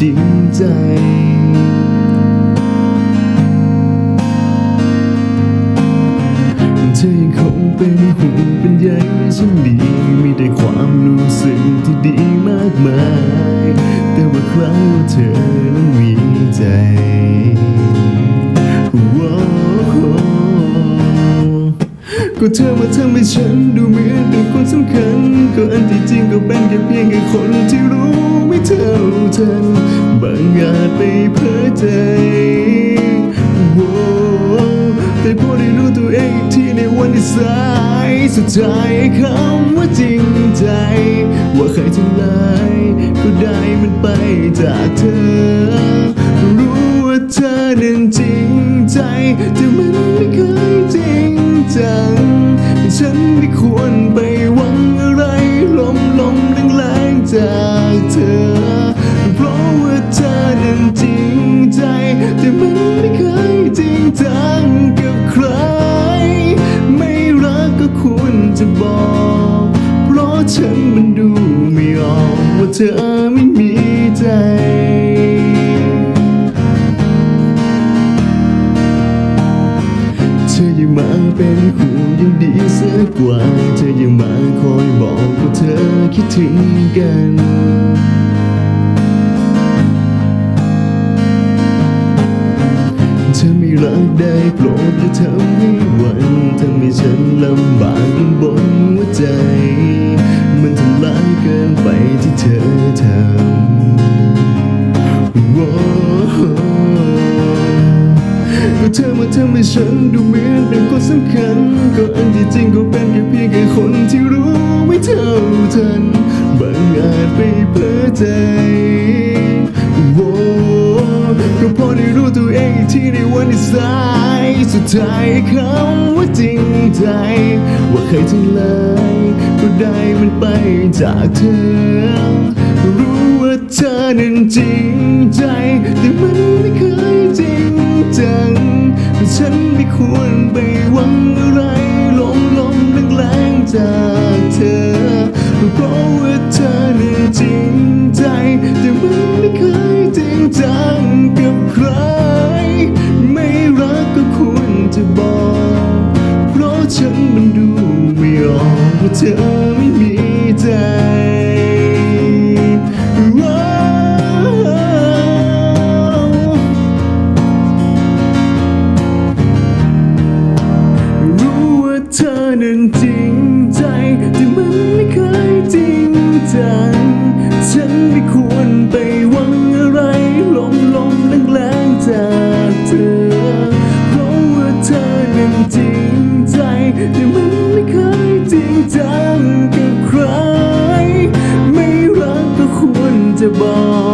จริงใจ เธอยังคงเป็นห่วงเป็นใยฉันดีมีแต่ความรู้สึกที่ดีมากมาย แต่ว่าครั้งว่าเธอนั้นมีใจว้าวก็เธอมาทำให้ฉันดูเหมือนเป็นคนสำคัญ ก็อันที่จริงก็เป็นแค่เพียงแค่คนที่รู้ ไม่เท่าทันบางอาจไปเพ้อใจว้แต่พอได้รู้ตัวเองที่ในวันที่สายสุดท้ายคำว่าจริงใจ ว่าใครทั้งหลายก็ได้มันไปจากเธอ รู้ว่าเธอนั้นจริงใจแต่มัน จะบอก เพราะฉันมันดูไม่ออกว่าเธอไม่มีใจเธอยังมาเป็นห่วงยังดีเสียกว่า เธอยังมาคอยบอกว่าเธอคิดถึงกัน เธอไม่รักได้โปรดอย่าทำให้หวัน ทำให้ฉันลำบากบนบนหัวใจ มันทำร้ายเกินไปที่เธอทำว้าวก็เธอมาทำให้ฉันดูเหมือนเป็นคนสำคัญ ก็อันที่จริงก็เป็นแค่เพียงแค่คนที่รู้ไม่เท่าทันบางอาจไปเพ้อใจว้ก็พอได้รู้ตัวเองที่ในวันที่สาย สุดท้ายคำว่าจริงใจ ว่าใครทั้งหลายก็ได้มันไปจากเธอ รู้ว่าเธอนั้นจริงใจ แต่มันไม่เคยจริงจัง ฉันไม่ควรไป อ ค